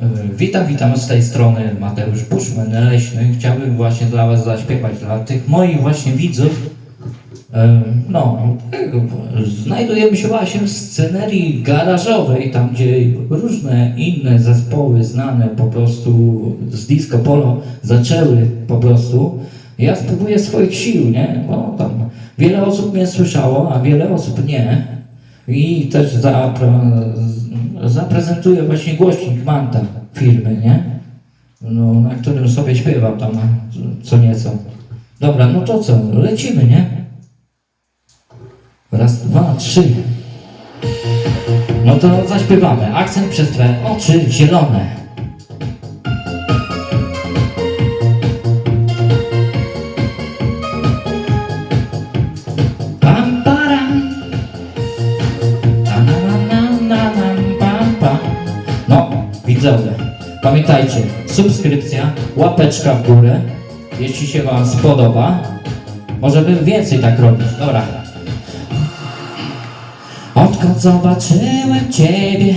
E, Witam, witam z tej strony Mateusz Puszman Leśny. Chciałbym właśnie dla Was zaśpiewać, dla tych moich właśnie widzów. E, No, znajdujemy się właśnie w scenerii garażowej, tam gdzie różne inne zespoły znane po prostu z disco polo zaczęły po prostu. Ja spróbuję swoich sił, nie? Bo tam wiele osób mnie słyszało, a wiele osób nie. I też zapra zaprezentuję właśnie głośnik Manta firmy, nie? No, na którym sobie śpiewam tam co nieco. Dobra, no to co, lecimy, nie? Raz, dwa, trzy. No to zaśpiewamy. Akcent przez Twe oczy zielone. Pamiętajcie, subskrypcja, łapeczka w górę, jeśli się Wam spodoba. Może bym więcej tak robić. Dobra. Odkąd zobaczyłem Ciebie,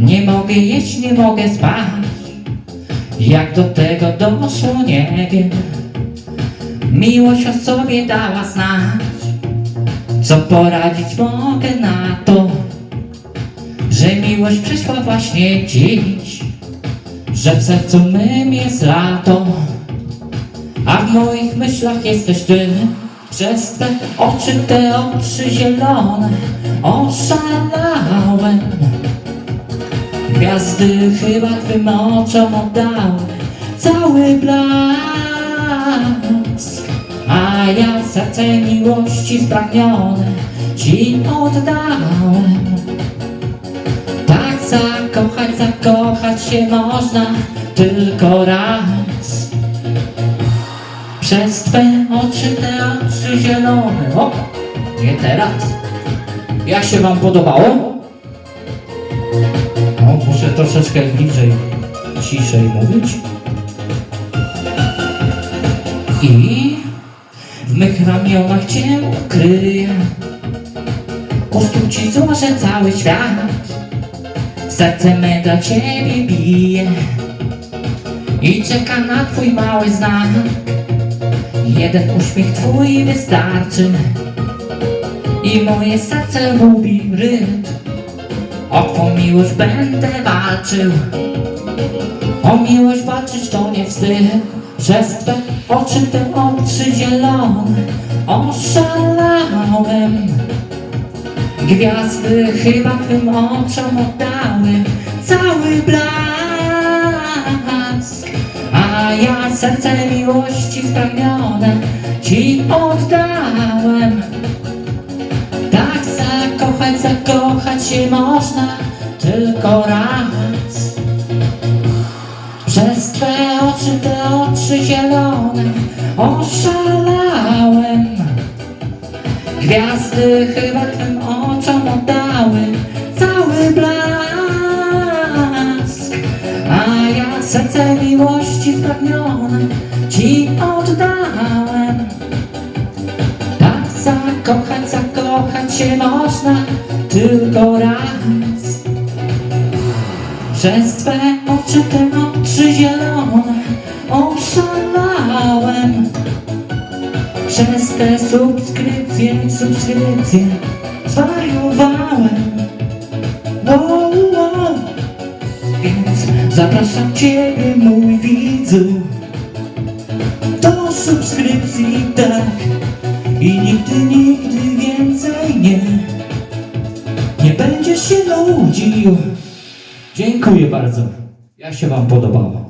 nie mogę jeść, nie mogę spać. Jak do tego doszło, nie wiem. Miłość o sobie dała znać. Co poradzić mogę na to, że miłość przyszła właśnie dziś, że w sercu mym jest lato, a w moich myślach jesteś ty. Przez te oczy, te oczy zielone, oszalałem. Gwiazdy chyba twym oczom oddały cały blask. A ja serce miłości spragnione Ci oddałem zakochać, zakochać się można tylko raz. Przez Twe oczy, te oczy zielone O, nie teraz. Jak się Wam podobało? O, muszę troszeczkę bliżej, ciszej mówić. I w mych ramionach Cię ukryję. U stóp Ci złożę cały świat Serce me dla Ciebie bije I czeka na Twój mały znak. Jeden uśmiech Twój wystarczy I moje serce lubi rytm. O Twą miłość będę walczył o miłość walczyć to nie wstyd. Przez Twe oczy, te oczy zielone Oszalałem Gwiazdy chyba Twym oczom oddały Cały blask. A ja serce miłości spragnione Ci oddałem. Tak zakochać, zakochać się można Tylko raz. Przez Twe oczy, te oczy zielone oszalałem. Gwiazdy chyba Twym oczom oddały cały blask. A ja serce miłości spragnione Ci oddałem. Tak zakochać, zakochać się można tylko raz. Przez Twe oczy, te oczy zielone oszalałem. Przez te subskrypcje, subskrypcje zapraszam Ciebie, mój widzu Do subskrypcji, tak I nigdy, nigdy więcej nie Nie będziesz się nudził Dziękuję bardzo. Jak się Wam podobało?